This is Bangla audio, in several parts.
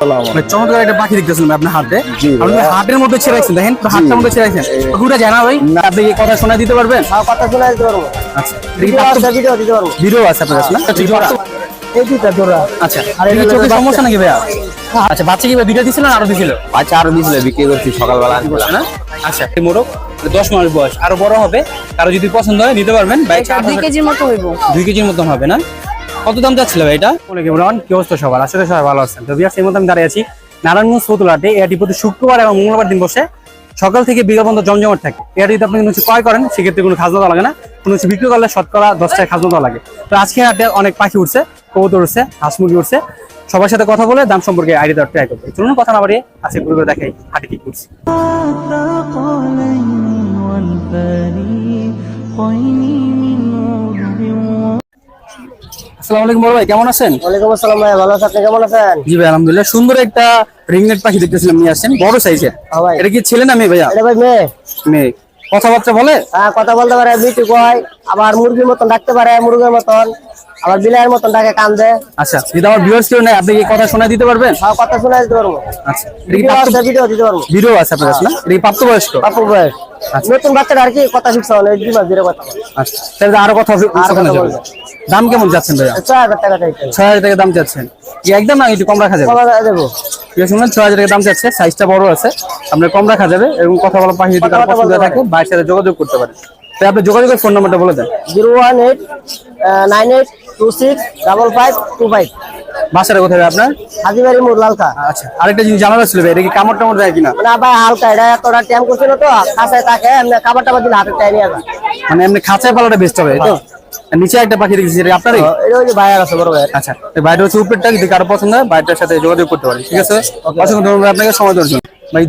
চমৎকার একটা পাখি দেখতেছিলাম আপনার হাতে। জি আপনি ভাইয়া। হাটের মধ্যে ছেড়েছেন দেখেন তো হাতটার মধ্যে ছেড়েছেন পুরোটা জানা ভাই? আপনি কি কথা শোনা দিতে পারবেন? কথা শোনা দিতে পারব। আচ্ছা ভিডিও দিতে পারব ভিডিও আছে আপনার কাছে না? এই দুইটা জোড়া। আচ্ছা আর আর এটা বাচ্চা। সমস্যা নাকি ভাইয়া? আচ্ছা বাচ্চা কি দিছিল না আরও দিছিল? আচ্ছা আরও দিয়েছিল বিক্রি করছি সকালবেলা। আনছিলাম না? আচ্ছা এই মোরগ দশ মাস বয়স। আরও বড় হবে কারও যদি পছন্দ হয় নিতে পারবেন। দুই কেজির মতো হইব। কেজির মতন হবে না? কত দাম যাচ্ছিল ভাই এটা? বলে কেমন কি অবস্থা সবার? আসলে সবাই ভালো আছেন। তো বিয়ার সেই মতো আমি দাঁড়িয়ে আছি নারায়ণগঞ্জ ফতুলাটে এটি প্রতি শুক্রবার এবং মঙ্গলবার দিন বসে। সকাল থেকে বিকাল পর্যন্ত জমজমাট থাকে। এটা যদি আপনি কোনো কিছু ক্রয় করেন সেক্ষেত্রে কোনো খাজনা দেওয়া লাগে না। কোনো কিছু বিক্রি করলে শতকরা দশ টাকা খাজনা দেওয়া লাগে। তো আজকে হাটে অনেক পাখি উঠছে কবুতর উঠছে হাঁস মুরগি উঠছে সবার সাথে কথা বলে দাম সম্পর্কে আইডিয়া দেওয়ার ট্রাই করব। চলুন কথা না বাড়িয়ে আজকে ঘুরে ঘুরে দেখাই হাটে কি করছি আসসালামু আলাইকুম বড় ভাই কেমন আছেন? ওয়ালাইকুম আসসালাম ভাই ভালো আছেন আপনি? কেমন আছেন? জি ভাই আলহামদুলিল্লাহ। সুন্দর একটা রিংনেট পাখি দেখতেছিলাম নিয়ে আসছেন বড় সাইজের। হ্যাঁ ভাই। এটা কি ছেলে না মেয়ে ভাইয়া? এটা ভাই মেয়ে। মেয়ে। কথাবার্তা বলে? হ্যাঁ কথা বলতে পারে মিটু কয় আবার মুরগির মতন ডাকতে পারে মুরগির মতন আবার বিলাইয়ের মতন ডাকে কান্দে। আচ্ছা যদি আমার ভিউয়ার্স কেউ নেই আপনি কি কথা শোনা দিতে পারবেন? হ্যাঁ কথা শোনা দিতে পারব। আচ্ছা ভিডিও আছে দিতে পারব। ভিডিও আছে আপনার কাছে না? এটা কি প্রাপ্তবয়স্ক? পাপু বয়স। নতুন বাচ্চাটা আর কি কথা শিখছে অনেক দুই মাস ধরে কথা আচ্ছা তাহলে আরও কথা আরও কথা বলব। দাম কেমন যাচ্ছেন ভাইয়া? ছয় হাজার টাকা ছয় হাজার টাকা দাম চাচ্ছেন কি একদম না একটু কম রাখা যাবে? কবে দেবো ঠিক আছে শুনলেন ছয় হাজার টাকা দাম চাচ্ছে সাইজটা বড় আছে আপনার কম রাখা যাবে এবং কথা বলা পাখি যদি কারও পছন্দ থাকে সাথে যোগাযোগ করতে পারেন। তাই আপনি যোগাযোগের ফোন নাম্বারটা বলে দেন। Zero one eight nine eight two six double five two five. বাসাটা কোথায় আপনার? হাজিবাড়ি মোড় লালকা। আচ্ছা আরেকটা জিনিস জানার ছিল ভাই এটা কি কামড় টামড় দেয় কিনা? না ভাই হালকা এটা এতটা ট্যাম করছিল তো কাছে তাকে এমনি খাবার টাবার দিলে হাতে টাই নিয়ে মানে এমনি খাঁচায় পালাটা বেস্ট হবে তো? নিচে একটা পাখি দেখেছি এটা আপনারই? এটা ওই যে ভাইয়ার আছে বড় ভাই। আচ্ছা হচ্ছে উপরেরটা যদি কারও পছন্দ হয় বাইরটার সাথে যোগাযোগ করতে পারেন ঠিক আছে? অসংখ্য ধন্যবাদ আপনাকে সময় দেওয়ার জন্য। ভাই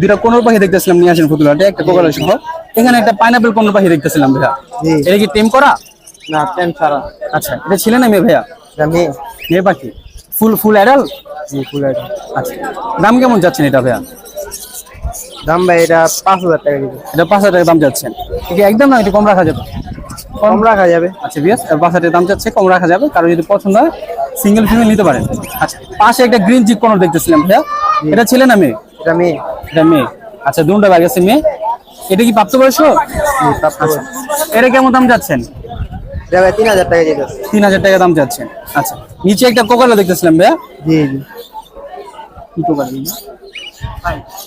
পাখি দেখতেছিলাম নিয়ে আসেন ফুতুলাটে একটা কোকালা সহ এখানে একটা পাইনাপেল কোন পাখি দেখতেছিলাম ভাইয়া। এটা কি টেম করা? না ছাড়া। আচ্ছা এটা ছিল না মেয়ে ভাইয়া? আমি মেয়ে। পাখি। ফুল ফুল অ্যাডাল জি ফুল আচ্ছা দাম কেমন যাচ্ছেন এটা ভাইয়া? দাম ভাই এটা পাঁচ হাজার টাকা এটা পাঁচ হাজার টাকা দাম যাচ্ছেন একদম না একটু কম রাখা যাবে? কম রাখা যাবে। আচ্ছা বিয়াস হাজার দাম চাচ্ছে কম রাখা যাবে কারও যদি পছন্দ হয় সিঙ্গেল ফিমেল নিতে পারেন। আচ্ছা পাশে একটা গ্রিন চিক কোন দেখতেছিলাম ভাইয়া। এটা ছিল না মেয়ে? এটা মেয়ে। এটা মেয়ে। আচ্ছা দুটা ব্যাগ আছে মেয়ে। এটা কি প্রাপ্তবয়স্ক? আচ্ছা এটা কেমন দাম যাচ্ছেন তিন হাজার টাকা তিন হাজার টাকা দাম যাচ্ছেন আচ্ছা নিচে একটা কোকালা দেখতেছিলাম ভাইয়া। জি জি। কি কোকালা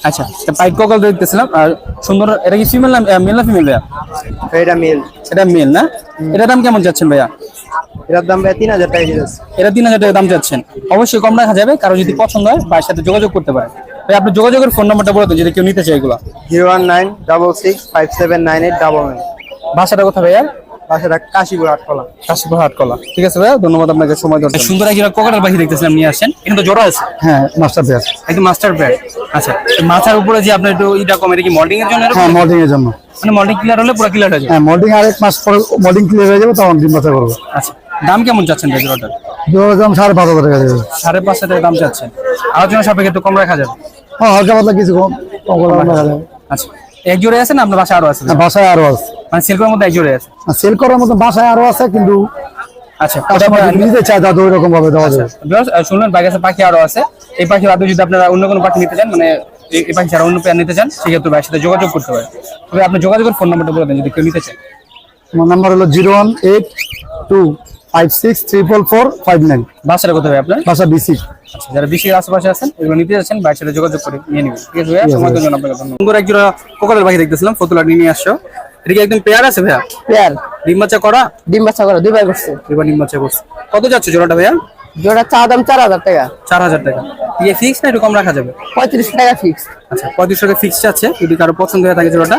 আচ্ছা পাইট কোকাল দেখতেছিলাম আর সুন্দর এটা কি ফিমেল না মেল না ফিমেল ভাইয়া? এটা মিল এটা মেল না? এটার দাম কেমন যাচ্ছেন ভাইয়া? এটার দাম ভাই তিন হাজার টাকা এটা তিন হাজার টাকা দাম চাচ্ছেন অবশ্যই কম রাখা যাবে কারও যদি পছন্দ হয় ভাইয়ের সাথে যোগাযোগ করতে পারেন ভাই আপনি যোগাযোগের ফোন নাম্বারটা বলে দেন যদি কেউ নিতে চায় এগুলো। Zero one nine double six five seven nine eight double nine. বাসাটা কোথায় ভাইয়া? বাসাটা কাশীপুর আটকলা কাশীপুর হাটকলা ঠিক আছে ভাইয়া ধন্যবাদ আপনাকে সময় দেওয়ার সুন্দর একজন কোকাটার পাখি দেখতেছিলাম নিয়ে আসেন এখানে তো জোড়া আছে? হ্যাঁ মাস্টার একদম মাস্টার আচ্ছা এই মাথার উপরে যে আপনার একটু ইটা কম এটা কি মল্টিং এর জন্য এরকম? হ্যাঁ মোল্ডিং এর জন্য। মানে মল্টিং ক্লিয়ার হলে পুরো ক্লিয়ার হয়ে যাবে? হ্যাঁ মোল্ডিং আর এক মাস পরে মোল্ডিং ক্লিয়ার হয়ে যাবে তখন ডিম বাচ্চা করব। আচ্ছা দাম কেমন চাচ্ছেন ভাই জোড়াটার? জোড়ার দাম সাড়ে পাঁচ হাজার টাকা সাড়ে পাঁচ হাজার টাকা দাম চাচ্ছেন। আলোচনা সাপেক্ষে একটু কম রাখা যাবে। হ্যাঁ হালকা পাতলা কিছু কম কম রাখা যাবে। আচ্ছা। এক জোড়ে আছে না? আপনার বাসা আরও আছে? হ্যাঁ, বাসায় আরও আছে। মানে সিল্কের মধ্যে এক জোড়ে আছে? সেল করার মতো বাসায় আরও আছে কিন্তু আচ্ছা কাস্টমার যদি নিতে চায় তাদের ওই ভাবে দেওয়া যাবে Viewers, শুনলেন আছে পাখি আরও আছে। এই পাখি বাদে যদি আপনারা অন্য কোনো পাখি নিতে চান মানে এই- এই পাখি ছাড়া অন্য পেয়ার নিতে চান সেক্ষেত্রে ভাইয়ের সাথে যোগাযোগ করতে পারেন। তবে আপনি যোগাযোগের ফোন নাম্বারটা বলে দেন যদি কেউ নিতে চান আমার নাম্বার হলো zero one eight two five six triple four five nine বাসাটা কোথায় ভাই আপনার? বাসা বিসি আচ্ছা যারা আশেপাশে আছেন এগুলো নিতে যাচ্ছেন ভাইয়ের সাথে যোগাযোগ করে নিয়ে নেবেন। ঠিক আছে ভাইয়া? সময় জন্য আপনাকে ধন্যবাদ। সুন্দর এক কোকালের পাখি দেখতেছিলাম ফতুলা নিয়ে আসছো। এটা কি একদম পেয়ার আছে ভাইয়া? পেয়ার। ডিম বাচ্চা করা? ডিম বাচ্চা করে দুই ভাই করছে এবার ডিম বাচ্চা করছে কত যাচ্ছে জোড়াটা ভাইয়া? জোড়া চা দাম চার হাজার টাকা। চার হাজার টাকা। ইয়ে ফিক্স না একটু কম রাখা যাবে? পঁয়ত্রিশ টাকা ফিক্স আচ্ছা পঁয়ত্রিশ টাকা ফিক্স আছে। যদি কারও পছন্দ হয়ে থাকে জোড়াটা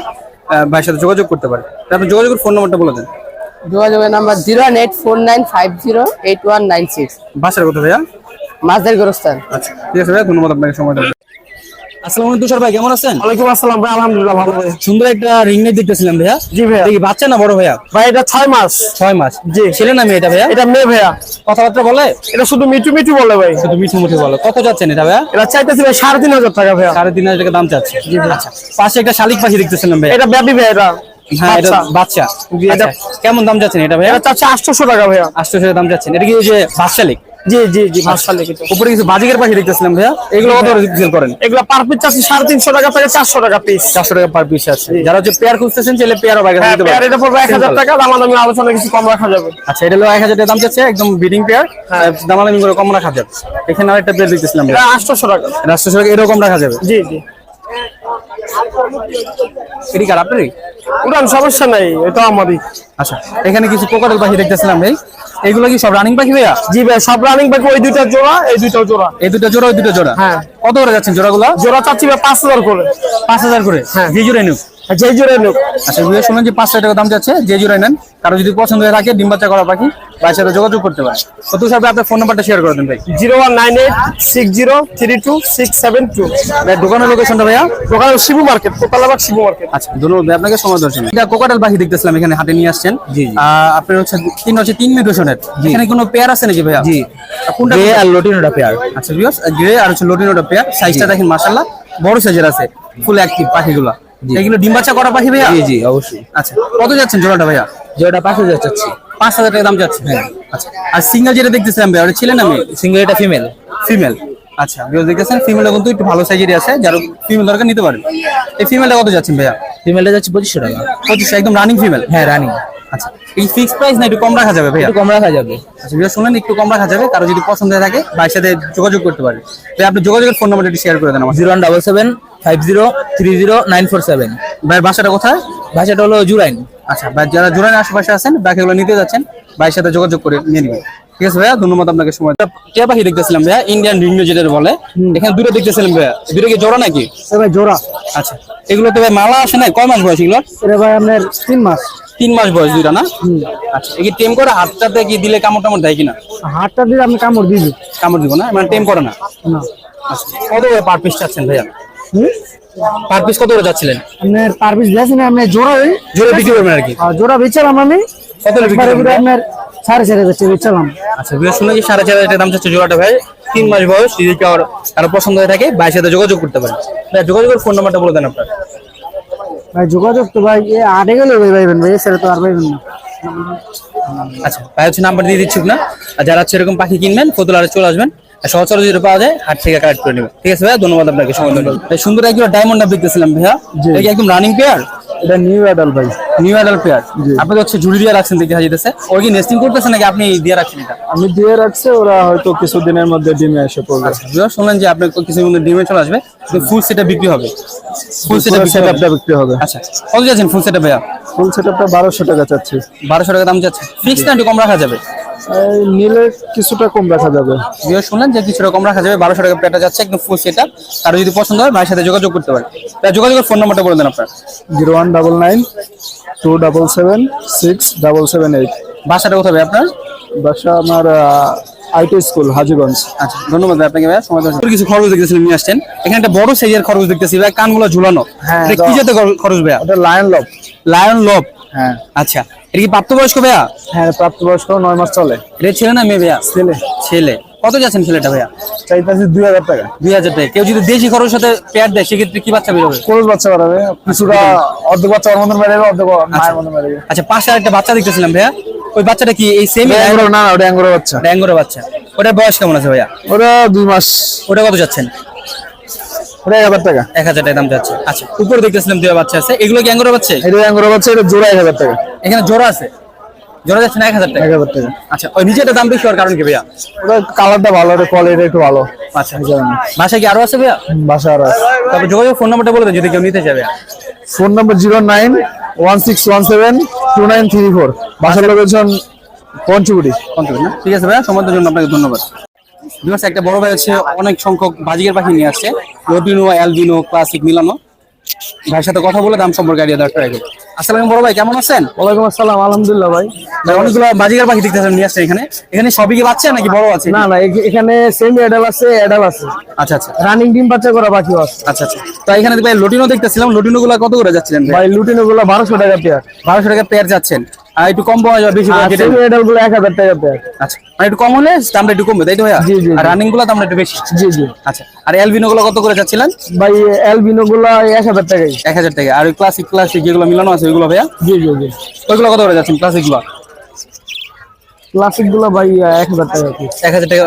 ভাইয়ের সাথে যোগাযোগ করতে পারে। তা আপনি যোগাযোগের ফোন নাম্বারটা বলে দেন। যোগাযোগের number zero one eight four nine five zero eight one nine six. বাসার কথা ভাইয়া? মাছদের গোরস্থান। আচ্ছা ঠিক আছে ভাইয়া ধন্যবাদ আপনাকে সময় দেওয়ার আসসালামু আলাইকুম তুষার ভাই কেমন আছেন? ওয়ালাইকুম আসসালাম ভাই আলহামদুলিল্লাহ ভালো ভাই সুন্দর একটা রিং নেট দেখতেছিলাম ভাইয়া। জি ভাইয়া। দেখি বাচ্চা না বড় ভাইয়া? ভাই এটা ছয় মাস। ছয় মাস। জি। ছেলে না মেয়ে এটা ভাইয়া? এটা মেয়ে ভাইয়া। কথাবার্তা বলে? এটা শুধু মিঠু মিঠু বলে ভাই। শুধু মিঠু মুঠু বলে। কত যাচ্ছেন এটা ভাইয়া? এটা চাইতেছি ভাই সাড়ে তিন হাজার টাকা ভাইয়া। সাড়ে তিন হাজার টাকা দাম চাচ্ছে। আচ্ছা পাশে একটা শালিক পাখি দেখতেছিলাম ভাইয়া। এটা বেবি ভাই এটা। হ্যাঁ এটা বাচ্চা। আচ্ছা এটা- কেমন দাম যাচ্ছেন এটা ভাইয়া? এটা চাচ্ছে আটশোশো টাকা ভাইয়া। টাকা দাম যাচ্ছেন। এটা কি যে বাচ্চা জি জি জি মার্শাল উপরে কিছু বাজিকের পাখি দেখতেছিলাম ভাইয়া। এগুলো কত সেল করেন। এগুলো পার পিস টাকা থেকে টাকা পিস চারশো টাকা পার পিস আছে। যারা হচ্ছে পেয়ার খুঁজতেছেন চাইলে পেয়ারও বাইরে হ্যাঁ নিতে পেয়ার এটা পড়বে এক হাজার টাকা দামাদামি আলোচনা কিছু কম রাখা যাবে। আচ্ছা এটা হলো টাকা দাম একদম বিডিং পেয়ার দামাদামি করে কম রাখা যাবে। এখানে আরেকটা পেয়ার দেখতেছিলাম এটা আটশোশো টাকা। রাষ্ট্র সরকার এরকম রাখা যাবে। জি জি। এটি কার আপনারই? উড়ান সমস্যা নাই এটা আমারই। আচ্ছা এখানে কিছু কোকাটেল পাখি দেখতেছিলাম ভাই। এগুলো কি সব রানিং পাখি ভাইয়া? জি ভাই সব রানিং পাখি ওই দুইটা জোড়া এই দুইটা জোড়া। এই দুটো জোড়া ওই দুটো জোড়া? হ্যাঁ। কত করে যাচ্ছেন জোড়াগুলো? জোড়া চাচ্ছি ভাই পাঁচ হাজার করে। পাঁচ হাজার করে। হ্যাঁ। জি জোড়াই নিক আচ্ছা ভিডিও শুনুন যে পাঁচশো টাকা দাম যাচ্ছে যে জোড়াই নেন। কারও যদি পছন্দ হয়ে থাকে ডিম বাচ্চা করা পাখি সাথে যোগাযোগ করতে পারে কত সাথে আপনার ফোন নাম্বারটা শেয়ার করে দেন ভাই। Zero one nine eight six zero three two six seven two. ভাই দোকানের লোকেশনটা ভাইয়া? দোকান শিবু মার্কেট কোতালাবাগ শিবু মার্কেট আচ্ছা ধন্যবাদ ভাই, আপনাকে সময় এটা কোকাটাল পাখি দেখতেছিলাম এখানে হাতে নিয়ে আসছেন। জি আপনার হচ্ছে তিন হচ্ছে তিন মিউটেশনের এখানে কোনো পেয়ার আছে নাকি ভাইয়া? জি। কোনটা গ্রে আর লটিনোটা পেয়ার আচ্ছা গ্রে আর হচ্ছে লটিনোটা পেয়ার সাইজটা দেখেন মাশাআল্লাহ। বড় সাইজের আছে। ফুল অ্যাক্টিভ পাখিগুলো। এগুলো ডিম বাচ্চা করা পাখি ভাইয়া? জি জি অবশ্যই। আচ্ছা কত যাচ্ছেন জোড়াটা ভাইয়া? যেটা পাঁচ হাজার চাচ্ছি পাঁচ হাজার টাকা দাম যাচ্ছে। হ্যাঁ। আচ্ছা আর সিঙ্গেল যেটা দেখতেছিলাম ভাইয়া ওটা ছিলেন আমি সিঙ্গেল এটা ফিমেল। ফিমেল। আচ্ছা ভিউয়ার্স দেখতেছেন ফিমেলটা কিন্তু একটু ভালো সাইজেরই আছে যারা ফিমেল দরকার নিতে পারেন। এই ফিমেলটা কত যাচ্ছেন ভাইয়া? ফিমেলটা যাচ্ছে পঁচিশশো টাকা। পঁচিশ একদম রানিং ফিমেল হ্যাঁ রানিং আচ্ছা এই ফিক্স প্রাইস না একটু কম রাখা যাবে ভাইয়া? কম রাখা যাবে। আচ্ছা ভিডিও শুনলেন একটু কম রাখা যাবে কারও যদি পছন্দ থাকে ভাইয়ের সাথে যোগাযোগ করতে পারেন। তাই আপনি যোগাযোগের ফোন নাম্বারটা একটু শেয়ার করে দেন আমার zero one double seven five zero three zero nine four seven. ভাইয়ের বাসাটা কোথায়? ভাষাটা হলো জুরাইন। আচ্ছা ভাই যারা জোরানের আশেপাশে আছেন বাকিগুলো নিতে যাচ্ছেন ভাইয়ের সাথে যোগাযোগ করে নিয়ে নেবেন। ঠিক আছে ভাইয়া? ধন্যবাদ আপনাকে সময় টিয়া পাখি দেখতেছিলাম ভাইয়া? ইন্ডিয়ান রিংনো যেটা বলে। এখানে দুটো দেখতেছিলাম ভাইয়া। দুটো কি জোড়া নাকি? ভাই জোড়া। আচ্ছা এগুলো তো ভাই মালা আসে না? কয় মাস বয়স এগুলো ভাই আপনার তিন মাস। তিন মাস বয়স দুইটা না? আচ্ছা এই কি টেম করে? হাতটাতে কি দিলে কামড় টামড় দেয় কিনা? হাতটা দিয়ে আপনি কামড় দিবি কামড় দিব না? মানে টেম করে না? আচ্ছা কত পার পিস চাচ্ছেন ভাইয়া? পার পিস কত করে যাচ্ছিলেন? আপনার পার পিস দিয়েছেন আপনি জোড়া জোরে বিক্রি করবেন আর কি? আর জোড়া বেচালাম আমি। কত বিক্রি করবেন? আপনার সাড়ে চার হাজার টাকা বেচালাম। আচ্ছা বিয়ে শুনে সাড়ে চার হাজার টাকা দাম চাচ্ছে জোড়াটা ভাই? তিন মাস বয়স যদি কারও কারও পছন্দ হয়ে থাকে ভাইয়ের সাথে যোগাযোগ করতে পারেন। ভাই যোগাযোগের ফোন নাম্বারটা বলে দেন আপনার। ভাই যোগাযোগ তো ভাই আটে গেলে ভাই পাইবেন ভাই এছাড়া তো আর পাইবেন না। আচ্ছা ভাই হচ্ছে নাম্বার দিয়ে দিচ্ছি না আর যারা হচ্ছে এরকম পাখি কিনবেন ফতুলারে চলে আসবেন? সহচর যদি পাওয়া যায় হাট থেকে কালেক্ট করে নেবেন ঠিক আছে ভাইয়া? ধন্যবাদ আপনাকে সময় সুন্দর একজন ডায়মন্ড দেখতেছিলাম ভাইয়া। এটা কি একদম রানিং পেয়ার এটা নিউ অ্যাডাল ভাই। নিউ অ্যাডাল পেয়ার আপনি তো হচ্ছে জুড়ি দিয়ে রাখছেন দেখে যেতেছে ওই কি নেস্টিং করতেছে নাকি আপনি দিয়ে রাখছেন এটা? আমি দিয়ে রাখছি ওরা হয়তো কিছুদিনের মধ্যে ডিমে এসে পড়বে। আচ্ছা শুনলেন যে আপনি কিছু মধ্যে ডিমে চলে আসবে ফুল সেটা বিক্রি হবে। ফুল সেটা সেটআপটা বিক্রি হবে। আচ্ছা কত যাচ্ছেন ফুল সেটা ভাইয়া? ফুল সেটআপটা বারোশো টাকা চাচ্ছি। বারোশো টাকা দাম যাচ্ছে। ফিক্স না একটু কম রাখা যাবে? নিলে কিছুটা কম রাখা যাবে। ভিডিও শুনলেন যে কিছুটা কম রাখা যাবে বারোশো টাকা পেটা যাচ্ছে একদম ফুল সেটা কারও যদি পছন্দ হয় ভাইয়ের সাথে যোগাযোগ করতে পারে তাই যোগাযোগের ফোন নাম্বারটা বলে দেন আপনার। Zero one double nine two double seven six double seven eight. বাসাটা কোথায় ভাই আপনার? বাসা আমার আইটি স্কুল হাজিগঞ্জ। আচ্ছা ধন্যবাদ আপনাকে ভাই সময় দেওয়ার কিছু খরচ দেখতেছিলাম নিয়ে আসছেন। এখানে একটা বড় সাইজের খরচ দেখতেছি ভাই কানগুলো ঝুলানো। হ্যাঁ, কি খর- খরচ ভাইয়া? ওটা লায়ন লব লায়ন লব হ্যাঁ। আচ্ছা এটা কি প্রাপ্তবয়স্ক ভাইয়া? হ্যাঁ প্রাপ্তবয়স্ক নয় মাস চলে। এটা ছেলে না মেয়ে ভাইয়া? ছেলে। ছেলে। কত যাচ্ছেন ছেলেটা ভাইয়া? চাইতেছি দুই হাজার টাকা। দুই হাজার টাকা। কেউ যদি দেশি খরচ সাথে পেয়ার দেয় সেক্ষেত্রে কি বাচ্চা বেরোবে? কোরস বাচ্চা বাড়াবে কিছুটা অর্ধেক বাচ্চা ওর মধ্যে মেরে অর্ধেক মায়ের মধ্যে মেরে আচ্ছা পাশে আরেকটা বাচ্চা দেখতেছিলাম ভাইয়া। ওই বাচ্চাটা কি এই সেম না না ওটা অ্যাঙ্গোরা বাচ্চা। ড্যাঙ্গোর বাচ্চা। ওটার বয়স কেমন আছে ভাইয়া? ওটা দুই মাস। ওটা কত যাচ্ছেন? ওটা এক হাজার টাকা। এক হাজার টাকা দাম যাচ্ছে। আচ্ছা উপরে দেখতেছিলাম দুই বাচ্চা আছে। এগুলো কি অ্যাঙ্গোর বাচ্চা? এটা অ্যাঙ্গোরা বাচ্চা এটা জোড়া এক হাজার টাকা। এখানে জোড়া আছে? জোড়া যাচ্ছে না এক হাজার টাকা? এক হাজার টাকা। আচ্ছা ওই নিচেটা দাম বেশি হওয়ার কারণ কি ভাইয়া? ওটা কালারটা ভালো কোয়ালিটি একটু ভালো। আচ্ছা কি আরও আছে ভাইয়া? আর আছে। যোগাযোগ ফোন নাম্বারটা বলে দেন যদি কেউ নিতে চায় phone number zero nine one six one seven two nine three four. বাসার লোকেশন পঞ্চকুটি। পঞ্চগড় ঠিক আছে ভাইয়া সময়ের জন্য আপনাকে ধন্যবাদ। একটা বড় ভাই আছে অনেক সংখ্যক বাজিকের পাখি নিয়ে আসছে রোটিনো অ্যালবিনো ক্লাসিক মিলানো। ভাইয়ের সাথে কথা বলে দাম সম্পর্কে আইডিয়া দেওয়ার ট্রাই করব। আসসালাম বড় ভাই কেমন আছেন? ওয়ালাইকুম আসসালাম আলহামদুলিল্লাহ ভাই। ভাই অনেকগুলো বাজিকার পাখি দেখতেছেন নিয়ে আসছেন এখানে। এখানে সবই কি বাচ্চা নাকি বড় আছে? না না এখানে সেমি অ্যাডাল আছে অ্যাডাল আছে। আচ্ছা আচ্ছা। রানিং ডিম বাচ্চা করা বাকিও আছে। আচ্ছা আচ্ছা। তো এখানে ভাই লটিনো দেখতেছিলাম লটিনো গুলা কত করে যাচ্ছিলেন ভাই? ভাই লুটিনো গুলো বারোশো টাকা পেয়ার বারোশো টাকা পেয়ার যাচ্ছেন। আর একটু কম পাওয়া যাবে বেশি গুলো এক হাজার টাকা পেয়ার আচ্ছা মানে একটু কম হলে দামটা একটু কমবে তাই তো ভাইয়া? জি, জি, আর রানিংগুলো দামটা একটু বেশি। জি জি। আচ্ছা আর এলবিনো গুলো কত করে যাচ্ছিলেন? ভাই অ্যালবিনো গুলো এক হাজার টাকাই। এক হাজার টাকা। আর ওই ক্লাসিক ক্লাসিক যেগুলো মিলানো আছে ওইগুলো ভাইয়া? জি জি জি। ওইগুলো কত করে যাচ্ছেন ক্লাসিকগুলো? ক্লাসিকগুলা ভাই এক হাজার টাকা। এক হাজার টাকা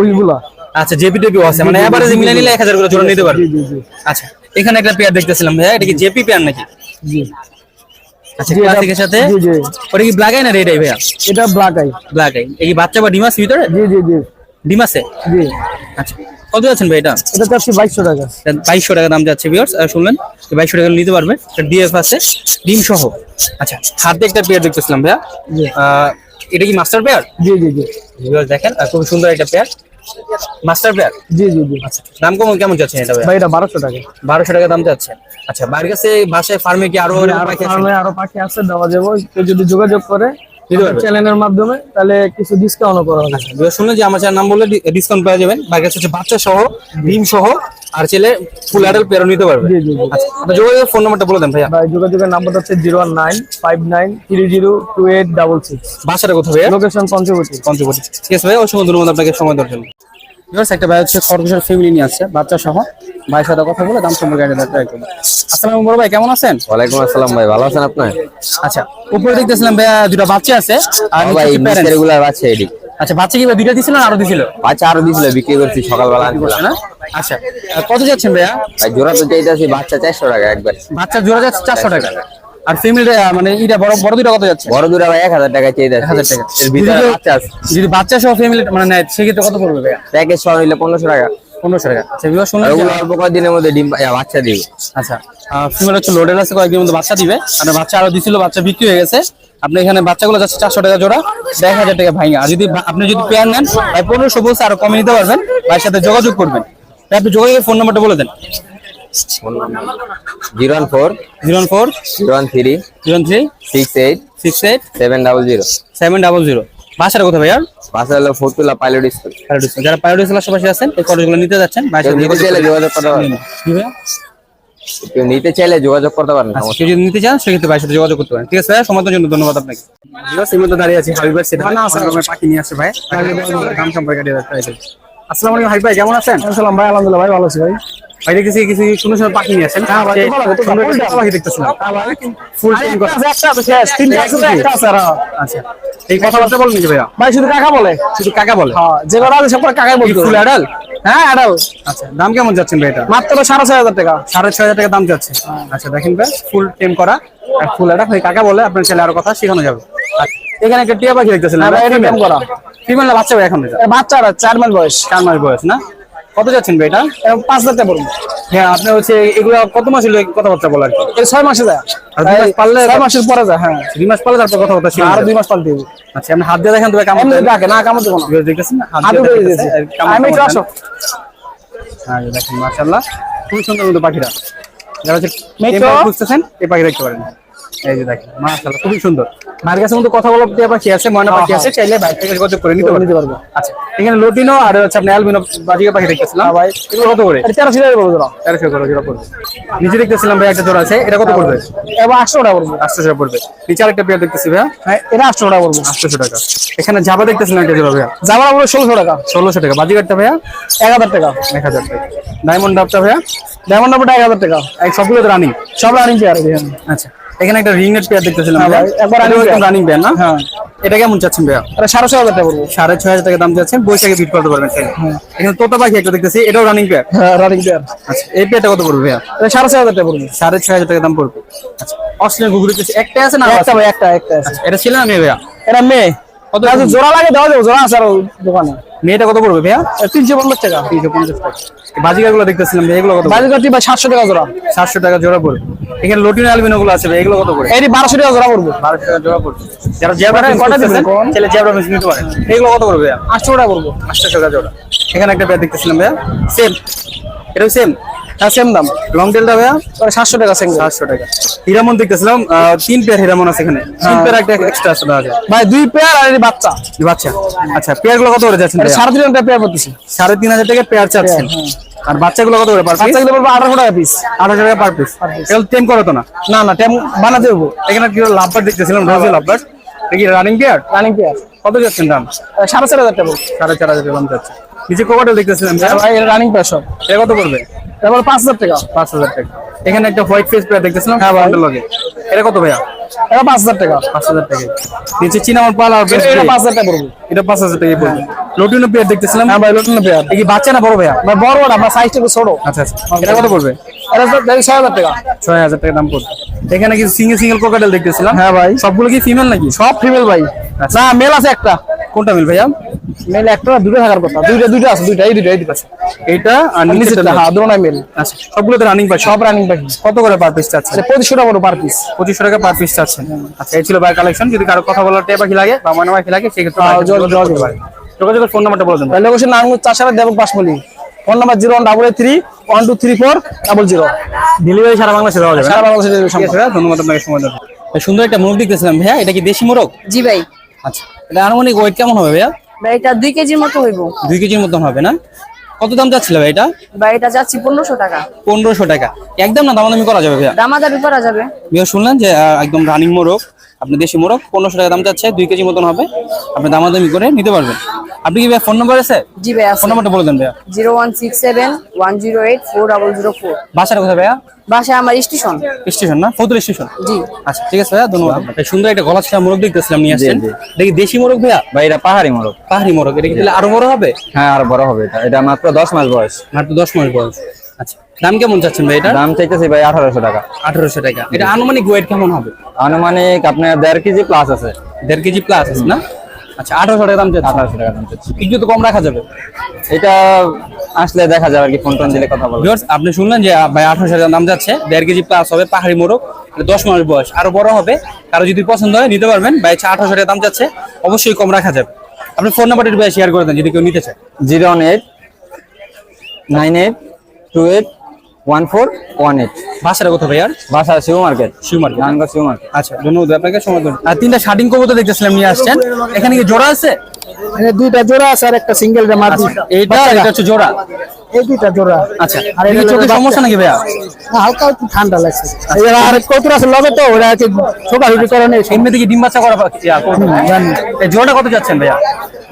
ওইগুলা। আচ্ছা জেপি টেপি আছে মানে এভারেজ মিলে নিলে এক হাজার করে জোড়া নিতে পারবে। জি জি জি। আচ্ছা এখানে একটা পেয়ার দেখতেছিলাম ভাইয়া এটা কি জেপি পেয়ার নাকি? জি। আচ্ছা জি, এটা- সাথে? জি, জি। ওটা কি ব্ল্যাক আই না রেড আই ভাইয়া? এটা ব্ল্যাক আই ব্ল্যাক আই এই বাচ্চা বা ডিম আছে ভিতরে? জি জি জি। ডিম আছে? জি। আচ্ছা কত যাচ্ছেন ভাই এটা? এটা চাচ্ছি বাইশশো টাকা। বাইশশো টাকা দাম যাচ্ছে ভিউয়ার্স শুনলেন? বাইশশো টাকা নিতে পারবে। ডিএফ আছে ডিম সহ। আচ্ছা হাতে একটা পেয়ার দেখতেছিলাম ভাইয়া। আহ, এটা কি মাস্টার পেয়ার জি জি জি। ভিউয়ার্স দেখেন আর খুব সুন্দর একটা পেয়ার মাস্টার প্লেয়ার জি জি জি। আচ্ছা দাম কম কেমন যাচ্ছে এটা ভাই? এটা বারোশো টাকা। বারোশো টাকা দাম যাচ্ছে। আচ্ছা বাড়ির কাছে বাসায় ফার্মে কি আরও আরও পাখি আছে? ফার্মে আরও পাখি আছে দেওয়া যাবে। কেউ যদি যোগাযোগ করে? চ্যানেলের মাধ্যমে তাহলে কিছু ডিসকাউন্ট করা হবে। আচ্ছা শুনলেন যে আমার নাম বলে ডিসকাউন্ট পাওয়া যাবেন। বাড়ির কাছে হচ্ছে বাচ্চা সহ ডিম সহ আর ছেলে ফুল অ্যাডাল পেয়ারও নিতে পারবে। জি জি আচ্ছা যোগাযোগের ফোন নাম্বারটা বলে দেন ভাইয়া। ভাই যোগাযোগের নাম্বারটা হচ্ছে zero one nine five nine three zero two eight double six. বাসাটা কোথায় ভাইয়া? লোকেশন পঞ্চবটি। ঠিক আছে ভাই অসংখ্য ধন্যবাদ আপনাকে সময় দেওয়ার জন্য। ভিউয়ার্স একটা ভাই হচ্ছে খরগোশের ফ্যামিলি নিয়ে আসছে বাচ্চা সহ ভাইয়ের সাথে কথা বলে দাম সম্পর্কে আইডিয়া ট্রাই আসসালামু বড় ভাই কেমন আছেন? ওয়ালাইকুম আসসালাম ভাই ভালো আছেন আপনি? আচ্ছা উপরে দেখতেছিলাম ভাইয়া দুটো বাচ্চা আছে আর নিচে ভাই হচ্ছে রেগুলার আছে এদিক। আচ্ছা বাচ্চা কি দুইটা দিছিল না আরও দিছিল? বাচ্চা আরও দিছিল বিক্রি করছি সকালবেলা না? আচ্ছা কত যাচ্ছেন ভাইয়া? ভাই জোড়া তো চাইতেছি বাচ্চা চারশো টাকা একবার। বাচ্চা জোড়া যাচ্ছে চারশো টাকা। আর ফ্যামিলি মানে এটা বড় বড় দুইটা কত যাচ্ছে? বড় দূরা ভাই এক হাজার টাকা চেয়ে যাচ্ছে হাজার টাকা। এর ভিতরে বাচ্চা আছে। যদি বাচ্চা সহ ফ্যামিলি মানে নেয় সেক্ষেত্রে কত পড়বে ভাইয়া? প্যাকেজ সহ নিলে পনেরোশো টাকা। পনেরোশো টাকা। আচ্ছা বিবাহ অল্প কয়েকদিনের মধ্যে ডিম বাচ্চা দিবে। আচ্ছা ফিমেল হচ্ছে লোডের আছে কয়েকদিন মধ্যে বাচ্চা দিবে। আর বাচ্চা আরও দিছিল বাচ্চা বিক্রি হয়ে গেছে। আপনি এখানে বাচ্চাগুলো যাচ্ছে চারশো টাকা জোড়া দেড় হাজার টাকা ভাঙা। আর যদি আপনি যদি পেয়ার নেন পনেরোশো বলছে আরও কমে নিতে পারবেন। ভাইয়ের সাথে যোগাযোগ করবেন। আপনি যোগাযোগের ফোন নাম্বারটা বলে দেন। Zero one four zero one four zero one three zero three six eight six eight seven double zero. Seven double zero. বাসাটা কোথায় ভাইয়ার বাসা হলো ফতুল্লা পাইলট স্কুল। প্যারাডাইস যারা প্যারাডাইস আশেপাশে আছেন এই কলেজগুলো নিতে যাচ্ছেন নিতে চাইলে যোগাযোগ করতে পারেন। কি ভাইয়া? কেউ নিতে চাইলে যোগাযোগ করতে পারেন। আচ্ছা, কেউ যদি নিতে চান সেক্ষেত্রে ভাইয়ের সাথে যোগাযোগ করতে পারেন। ঠিক আছে ভাই সময়ের জন্য ধন্যবাদ আপনাকে। এই মধ্যে দাঁড়িয়ে আছি পাখি নিয়ে ভাই। দাম সম্পর্কে আইডিয়া আসসালামু আলাইকুম হাবিব ভাই কেমন আছেন? আসসালাম ভাই আলহামদুলিল্লাহ ভাই ভালো আছি ভাই। ভাই দেখতেছি কিছু সুন্দর সুন্দর পাখি নিয়ে আসেন। হ্যাঁ ভাই, পাখি দেখতেছিলাম। ফুল টাইম একটা আছে আর আচ্ছা এই কথাবার্তা বলেন নাকি ভাইয়া। ভাই শুধু কাকা বলে? শুধু কাকা বলে? হ্যাঁ যে কটা সব কাকাই বলতো ফুল অ্যাডাল হ্যাঁ অ্যাডাল আচ্ছা দাম কেমন যাচ্ছেন ভাই এটা? মাত্র সাড়ে ছয় হাজার টাকা। সাড়ে ছয় হাজার টাকা দাম যাচ্ছে। আচ্ছা দেখেন ভাই ফুল টেম করা আর ফুল অ্যাডাল কাকা বলে আপনার ছেলে আরও কথা শেখানো যাবে। আচ্ছা, এখানে একটা টিয়া পাখি দেখতেছিলাম। হ্যাঁ এটা টেম করা। ফিমেল না বাচ্চা ভাই এখন বাচ্চারা চার মাস বয়স। চার মাস বয়স না? কত যাচ্ছেন ভাই এটা? পাঁচ হাজার টাকা পড়বে। হ্যাঁ আপনি হচ্ছে এগুলো কত মাস হলো কথাবার্তা বলার? কি ছয় মাসে যায়। আর দুই মাস পারলে ছয় মাসের পরে যায় হ্যাঁ। দুই মাস পারলে তারপর কথাবার্তা ছিল আরও দুই মাস পালতে হবে আচ্ছা আপনি হাত দিয়ে দেখেন তো ভাই কেমন এমনি ডাকে না কামড় দেবো না। দেখতেছেন হাত দিয়ে বেরিয়ে দেখতেছে, দিয়েছে। কেমন আমি একটু আসো। হ্যাঁ দেখেন মাশাআল্লাহ। খুব সুন্দর কিন্তু পাখিরা যারা হচ্ছে খুঁজতেছেন এই পাখি দেখতে পারেন। এই যে দেখেন মাশাআল্লাহ খুবই সুন্দর। মার কাছে কথা বলা পাখি আছে ময়না পাখি আছে চাইলে বাইরে থেকে যোগাযোগ করে নিতে হ্যাঁ, নিতে পারব। আচ্ছা এখানে লোটিনো আর হচ্ছে আপনি অ্যালবিনো বাজিকা পাখি দেখতেছিলাম। ভাই। এগুলো কত করে? তেরোশো টাকা পড়বে জোড়া তেরোশো করে জোড়া পড়বে। নিচে দেখতেছিলাম ভাই একটা জোড়া আছে এটা কত পড়বে? এবার আটশো টাকা পড়বে। আটশো টাকা পড়বে। নিচে আরেকটা পেয়ার দেখতেছি ভাইয়া। হ্যাঁ এটা আটশো টাকা পড়বে। আটশোশো টাকা। এখানে জাবা দেখতেছিলাম একটা জোড়া ভাইয়া। জামার পড়বে ষোলোশো টাকা। ষোলোশো টাকা। বাজিকারটা ভাইয়া? এক হাজার টাকা। এক হাজার টাকা। ডায়মন্ড ডাবটা ভাইয়া? ডায়মন্ড নাম্বারটা এক হাজার টাকা। সবগুলো রানিং সব রানিং পেয়ার আচ্ছা। এখানে একটা রিং নেট পেয়ার দেখতেছিলাম হ্যাঁ ভাই, একবার। রানিং পেয়ার না? হ্যাঁ। এটা কেমন চাচ্ছেন ভাইয়া? এটা সাড়ে ছয় হাজার টাকা পড়বে। সাড়ে ছয় হাজার টাকা দাম যাচ্ছেন বৈশাখে বিট করতে পারবেন চাইলে এখানে তোতা পাখি একটা দেখতেছি এটাও রানিং পেয়ার হ্যাঁ রানিং পেয়ার আচ্ছা এই পেয়ারটা কত পড়বে ভাইয়া? এটা সাড়ে ছয় হাজার টাকা পড়বে। সাড়ে ছয় হাজার টাকা দাম পড়বে। আচ্ছা অস্ট্রেলিয়ান দেখতেছি একটা আছে না একটা ভাই একটা একটা আছে। আচ্ছা, এটা ছিল না মেয়ে ভাইয়া? এটা মেয়ে। কত জোড়া লাগে দেওয়া যাবে জোড়া আছে আর দোকানে। মেয়েটা কত পড়বে ভাইয়া? তিনশো পঞ্চাশ টাকা। তিনশো পঞ্চাশ টাকা বাজিকারগুলো দেখতেছিলাম এগুলো কত সাতশো টাকা জোড়া। সাতশো টাকা জোড়া পড়বে। এখানে লটিনো অ্যালবিনো গুলো আছে ভাই, এগুলো কত করে? এটি বারোশো টাকা জোড়া পড়বে। বারোশো টাকা জোড়া পড়বে যারা জেব্রা কটা- দিবেন? ছেলে জেব্রা ফিস নিতে পারে এগুলো কত করবে ভাইয়া? আটশো টাকা পড়বে। আটশো টাকা জোড়া। এখানে একটা পেয়ার দেখতেছিলাম ভাইয়া। সেম এটাও সেম হ্যাঁ সেম দাম। লং টেলটা ভাইয়া? সাতশো টাকা সিঙ্গেল সাতশো টাকা। হিরামন দেখতেছিলাম তিন পেয়ার হিরামন আছে এখানে। তিন পেয়ার একটা এক্সট্রা আছে ভাই দুই পেয়ার আর বাচ্চা। বাচ্চা। আচ্ছা পেয়ারগুলো কত করে যাচ্ছেন ভাইয়া? সাড়ে তিন হাজার টাকা পেয়ার পড়তেছে। সাড়ে তিন হাজার টাকা পেয়ার চাচ্ছেন। আর বাচ্চাগুলো কত করে পার বাচ্চাগুলো পড়বে আঠারোশো টাকা পিস আঠারো টাকা পার পিস এগুলো টেম করো তো না। না না টেম বানাতে হব এখানে কি লাভবার দেখতেছিলাম রোজে লাভবার। দেখি রানিং পেয়ার রানিং পেয়ার কত যাচ্ছেন দাম? সাড়ে চার হাজার টাকা পড়বে সাড়ে চার হাজার দাম যাচ্ছে। নিচে কোকাটেল দেখতেছিলাম ভাই রানিং পেয়ার সব এটা কত পড়বে? এবার পাঁচ হাজার টাকা। পাঁচ হাজার টাকা। এখানে একটা হোয়াইট ফেস দেখতেছিলাম হ্যাঁ লগে। এটা কত ভাইয়া? এটা পাঁচ হাজার টাকা। পাঁচ হাজার টাকা। নিচে পাল আর এটা পাঁচ হাজার টাকা পড়বে। এটা পাঁচ হাজার টাকা পড়বে। লটিনো পেয়ার দেখতেছিলাম। হ্যাঁ ভাই লটন পেয়ার। কি বাচ্চা না বড় ভাইয়া? ভাই বড় সাইজটা একটু ছোট। আচ্ছা আচ্ছা। এটা কত পড়বে? এটা ছয় হাজার টাকা। ছয় হাজার টাকা দাম পড়বে। এখানে কিছু সিঙ্গেল সিঙ্গেল কোকাটেল দেখতেছিলাম। হ্যাঁ ভাই। সবগুলো কি ফিমেল নাকি? সব ফিমেল ভাই। আচ্ছা। না মেল আছে একটা। কোনটা মিল ভাইয়া? মেল একটা না দুটো থাকার কথা। দুইটা দুইটা আছে দুইটা এই দুইটা এই দুইটা আছে। এইটা আর নিচে নিচেরটা হ্যাঁ দুটো নাই মেল। আচ্ছা সবগুলোতে রানিং পাচ্ছি সব রানিং পাখি কত করে পার পিস চাচ্ছে এটা পঁচিশশো টাকা করে পার পিস পঁচিশশো টাকা পার পিস চাচ্ছেন। আচ্ছা এই ছিল বাই কালেকশন যদি কারও কথা বলার টেপা কি লাগে বা মনে পাখি লাগে সেক্ষেত্রে হ্যাঁ, যোগাযোগের ফোন নাম্বারটা বলে দেন। তাহলে লোকেশন নারায়ণগঞ্জ চাষারা দেবক বাসমলি। Phone number zero one double eight three one two three four double zero delivery সারা বাংলাদেশে দেওয়া যাবে সারা বাংলাদেশে আছে ধন্যবাদ আপনাকে সময় দেওয়ার জন্য। সুন্দর একটা মোরগ দেখতেছিলাম ভাইয়া। এটা কি দেশি মোরগ? জি ভাই। আচ্ছা এটা আনুমানিক ওয়েট কেমন হবে ভাইয়া? ভাই এটা দুই কেজির মতো হইব। দুই কেজির মতন হবে না? কত দাম যাচ্ছিল ভাই এটা? ভাই এটা যাচ্ছি পনেরোশো টাকা। পনেরোশো টাকা। একদম না দামাদামি করা যাবে ভাইয়া? দামাদামি করা যাবে। ভাইয়া শুনলেন যে একদম রানিং মোরগ আপনি দেশি মোরগ পনেরোশো টাকা দাম চাচ্ছে দুই কেজি মতন হবে। আপনি দামাদামি করে নিতে পারবেন। আপনি কি ভাই ফোন নাম্বার আছে? জি ভাই ফোন নাম্বারটা বলে দেন ভাইয়া। Zero one six seven one zero eight four double zero four. বাসাটা কোথায় ভাইয়া? বাসায় আমার স্টেশন। স্টেশন না? ফতুল স্টেশন? জি। আচ্ছা ঠিক আছে ভাইয়া ধন্যবাদ। সুন্দর একটা গলা ছাড়া মোরগ দেখতেছিলাম নিয়ে আসছেন। দেখি দেশি মোরগ ভাইয়া? ভাই এটা পাহাড়ি মোরগ। পাহাড়ি মোরগ এটা কি তাহলে আরও বড় হবে? হ্যাঁ আরও বড় হবে এটা। এটা মাত্র দশ মাস বয়স। মাত্র দশ মাস বয়স। আচ্ছা দাম কেমন চাচ্ছেন ভাই এটা? দাম চাইতেছি ভাই আঠারোশো টাকা। আঠারোশো টাকা। এটা আনুমানিক ওয়েট কেমন হবে? আনুমানিক আপনার দেড় কেজি প্লাস আছে। দেড় কেজি প্লাস আছে না? আচ্ছা আঠারোশো টাকা দাম চাচ্ছে। আঠারোশো টাকা দাম চাচ্ছি। কিছু তো কম রাখা যাবে। এটা আসলে দেখা যাবে আর কি ফোন টোন দিলে কথা বলব আপনি শুনলেন যে ভাই আঠারোশো টাকা দাম যাচ্ছে দেড় কেজি প্লাস হবে পাহাড়ি মোরগ দশ মাস বয়স। আরও বড় হবে কারও যদি পছন্দ হয় নিতে পারবেন। ভাই আঠারোশো টাকা দাম যাচ্ছে অবশ্যই কম রাখা যাবে। আপনি ফোন নাম্বারটা শেয়ার করে দেন যদি কেউ নিতে চায়। Zero one eight nine eight two eight one four one eight. বাসাটা কোথায় ভাইয়ার বাসা Shib market Shib market Narayanganj Shib market আচ্ছা ধন্যবাদ আপনাকে সময় আর তিনটা শার্টিং কবুতর দেখতেছিলাম নিয়ে আসছেন। এখানে কি জোড়া আছে? দুইটা জোড়া আছে আর একটা সিঙ্গেল এইটা এটা হচ্ছে জোড়া? এই দুইটা জোড়া। আচ্ছা আর আর সমস্যা নাকি ভাইয়া? হালকা একটু ঠান্ডা লাগছে। আর কতুর আছে তো ওরা আছে ছোটাছুটি করে ডিম বাচ্চা? এই জোড়াটা কত যাচ্ছেন ভাইয়া?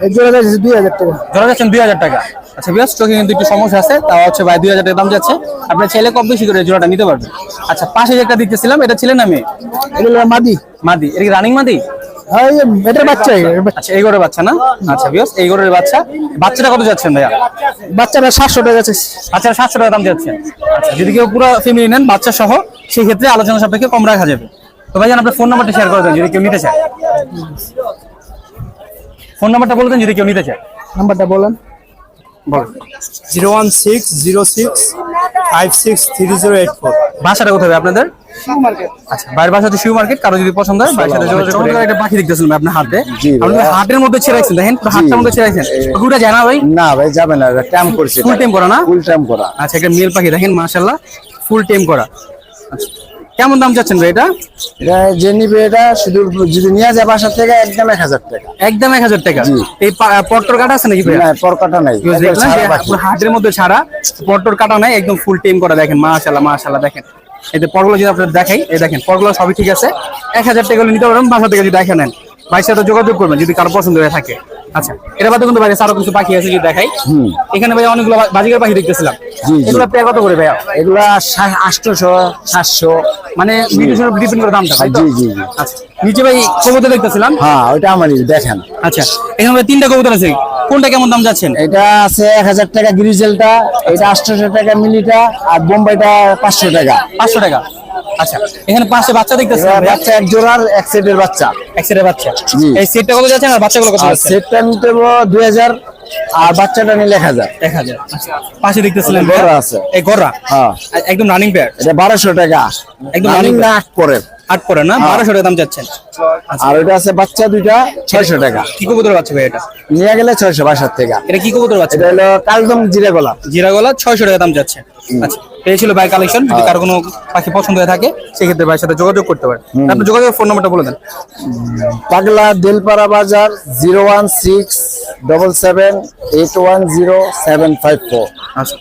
এই জোড়া যাচ্ছে দুই হাজার টাকা। ধরা যাচ্ছেন দুই হাজার টাকা। আচ্ছা বিয়াস চোখে কিন্তু একটু সমস্যা আছে তাও হচ্ছে ভাই দুই হাজার টাকা দাম যাচ্ছে। আপনার ছেলে কম বেশি করে জোড়াটা নিতে পারবেন। আচ্ছা পাশে একটা দেখতেছিলাম এটা ছিলেন আমি এগুলো মাদি। মাদি। এটা কি রানিং মাদি? হ্যাঁ এটার বাচ্চা আচ্ছা এই গরের বাচ্চা না? আচ্ছা বিয়াস এই গরের বাচ্চা। বাচ্চাটা কত যাচ্ছেন ভাইয়া? বাচ্চাটা সাতশো টাকা বাচ্চাটা সাতশো টাকা দাম আচ্ছা যদি কেউ পুরো ফ্যামিলি নেন বাচ্চা সহ সেই ক্ষেত্রে আলোচনা সাপেক্ষে কম রাখা যাবে। তো ভাইজান আপনার ফোন নাম্বারটা শেয়ার করে দেন যদি কেউ নিতে চায়। ফোন নাম্বারটা বলে দেন যদি কেউ নিতে চায়। নাম্বারটা বলেন বলেন। Zero one six zero six five six three zero eight four. বাসাটা কোথায় আপনাদের? আচ্ছা বাইরের মার্কেট কারও যদি পছন্দ হয় বাইরের সাথে যোগাযোগ একটা পাখি দেখতেছিলাম আপনার হাতে। আপনি হাটের মধ্যে ছেড়ে রাখছেন দেখেন মধ্যে ছেড়ে রাখছেন পুরোটা জানা ভাই? না ভাই যাবে না করছে ফুল টাইম করা না? ফুল টাইম করা। আচ্ছা একটা মেল পাখি দেখেন মাশাআল্লাহ ফুল টাইম করা। আচ্ছা। কেমন দাম চাচ্ছেন ভাই এটা? এটা যে নিবে এটা শুধু যদি নিয়ে যায় বাসা থেকে একদম এক হাজার টাকা। একদম এক হাজার টাকা? এই পা- পট্টর কাটা আছে নাকি ভাই? পরকাটা নাই। হাটের মধ্যে ছাড়া পট্টর কাটা নাই একদম ফুল টাইম করা দেখেন মাশাআল্লাহ মাশাআল্লাহ দেখেন। এই যে পরগুলো যদি আপনার দেখাই এই দেখেন পরগুলো সবই ঠিক আছে। এক হাজার টাকা নিতে পারবেন বাসা থেকে যদি দেখে নেন। ভাইয়ের সাথে যোগাযোগ করবেন যদি কারও পছন্দ হয়ে থাকে। আচ্ছা এটা বাদে কিন্তু বাইরে আরও কিছু পাখি আছে দেখাই। এখানে ভাই অনেকগুলো বাজিকার পাখি দেখতেছিলাম। এগুলো কত করে ভাইয়া? এগুলা আটশোশো সাতশো মানে ডিপেন্ড করে দামটা তাই জি, জি, জি। আচ্ছা। নিচে ভাই কবুতর দেখতেছিলাম। হ্যাঁ ওইটা আমারই দেখেন। আচ্ছা এখানে তিনটা কবুতর আছে। কোনটা কেমন দাম যাচ্ছেন? এটা আছে এক হাজার টাকা গ্রিজেলটা এটা আটশোশো টাকা মিলিটা আর বোম্বাইটা পাঁচশো টাকা। পাঁচশো টাকা। আচ্ছা এখানে পাঁচে বাচ্চা দেখতেছেন বাচ্চা এক জোড়ার এক সেটের বাচ্চা। এক সেটের বাচ্চা। এই সেটটা কত যাচ্ছে আর বাচ্চাগুলো কত যাচ্ছে? সেটটা নিতে দুই হাজার আর বাচ্চাটা নিলে এক হাজার। এক হাজার। আচ্ছা, পাশে দেখতেছিলেন গড়া? আছে। এই গড়া হ্যাঁ। একদম রানিং পেয়ার এটা বারোশো টাকা। একদম রানিং না আট পরের। আট পরে না? বারোশো টাকা দাম আর আছে বাচ্চা দুইটা ছয়শো টাকা। কি কবুতর বাচ্চা ভাই এটা? নিয়ে গেলে ছয়শো বাসার থেকে। এটা কি কবুতর বাচ্চা? এটা হলো কালদম জিরে গলা। জিরা গলা ছয়শো টাকা দাম যাচ্ছে। আচ্ছা এই ছিল কালেকশন যদি কারও কোনো পাখি পছন্দ হয়ে থাকে সেক্ষেত্রে ভাইয়ের সাথে যোগাযোগ করতে পারেন। আপনার যোগাযোগের ফোন নাম্বারটা বলে দেন। পাগলা দেলপাড়া বাজার zero one six double seven eight one zero seven five four. আচ্ছা।